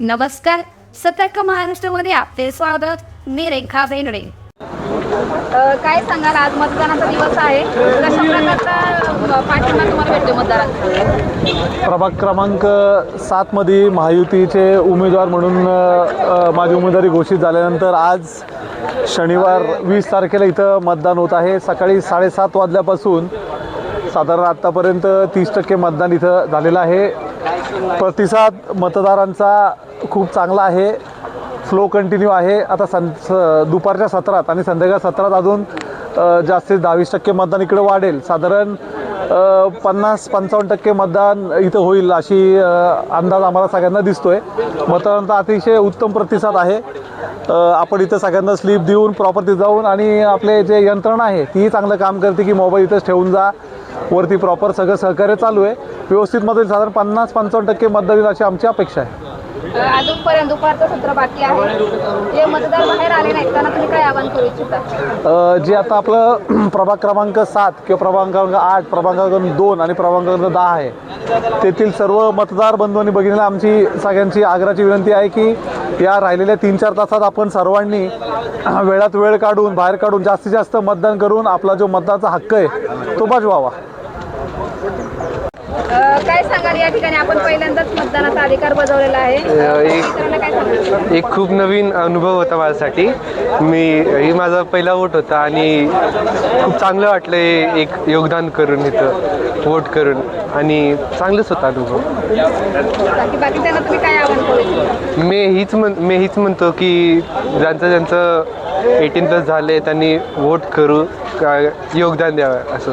नमस्कार. सतर्क महाराष्ट्रामध्ये आपले स्वागत. मी रेखा बेनडे काय सांगाल? आज मतदानाचा दिवस आहे. कशा प्रकारचा पाठिंबा तुम्हाला भेटतो मतदारात प्रभाग क्रमांक सातमध्ये महायुतीचे उमेदवार म्हणून माझी उमेदवारी घोषित झाल्यानंतर आज शनिवार वीस तारखेला इथं मतदान होत आहे. सकाळी साडेसात वाजल्यापासून साधारण आत्तापर्यंत तीस टक्के मतदान इथं झालेलं आहे. प्रतिसाद मतदारांचा खूप चांगला आहे. फ्लो कंटिन्यू आहे. आता सं स- दुपारच्या सत्रात आणि संध्याकाळ सत्रात अजून जास्तीत दहावीस टक्के मतदान इकडे वाढेल. साधारण पन्नास पंचावन्न टक्के मतदान इथं होईल अशी अंदाज आम्हाला सगळ्यांना दिसतो आहे मतदानाचा अतिशय उत्तम प्रतिसाद आहे. आपण इथं सगळ्यांना स्लीप देऊन प्रॉपर तिथं जाऊन आणि आपले जे यंत्रणा आहे तीही चांगलं काम करते की मोबाईल इथंच ठेवून जा. वरती प्रॉपर सगळं सहकार्य चालू आहे. व्यवस्थितमध्ये साधारण पन्नास पंचावन्न टक्के मतदान येईल अशी आमची अपेक्षा आहे. अजूनपर्यंत दुपारचं सत्र बाकी आहे. जे मतदार बाहेर आले नाहीत त्यांना तुम्ही काय आवाहन करू इच्छिता? जे आता आपलं प्रभाग क्रमांक सात किंवा प्रभाग क्रमांक आठ प्रभाग क्रमांक दोन आणि प्रभाग क्रमांक दहा आहे तेथील सर्व मतदार बंधू आणि भगिनीला आमची सगळ्यांची आग्रहाची विनंती आहे की या राहिलेल्या तीन चार तासात आपण सर्वांनी वेळात वेळ काढून बाहेर काढून जास्तीत जास्त मतदान करून आपला जो मतदानाचा हक्क आहे तो बजवावा. काय सांगाल? या ठिकाणी आपण पहिल्यांदाच मतदानाचा अधिकार बजावलेला आहे. एक- इतरांना काय सांगाल? एक खूप नवीन अनुभव होता माझ्यासाठी. मी ही माझा पहिला वोट होता आणि खूप चांगलं वाटलं हे एक योगदान करून इथं वोट करून. आणि चांगलंच होता अनुभव. बाकी बाकी त्यांना तुम्ही काय आवाहन करू इच्छिता? मी हीच म्हण मी हीच म्हणतो की ज्यांचं ज्यांचं एटीन प्लस झाले त्यांनी वोट करू का योगदान द्यावं असं.